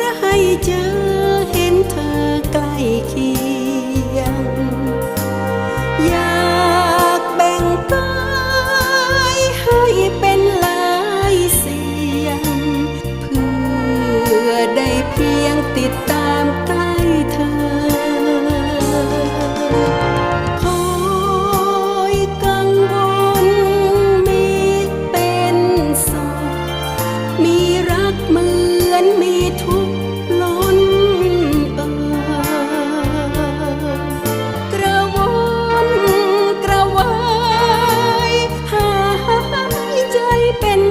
ระให้เจอเห็นเธอใกล้เคียง อยากแบ่งปายให้เป็นหลายเสียง เพื่อได้เพียงติดตามใกล้เธอ คอยกังวลมีเป็นสุขมีรักเหมือนมี เป็น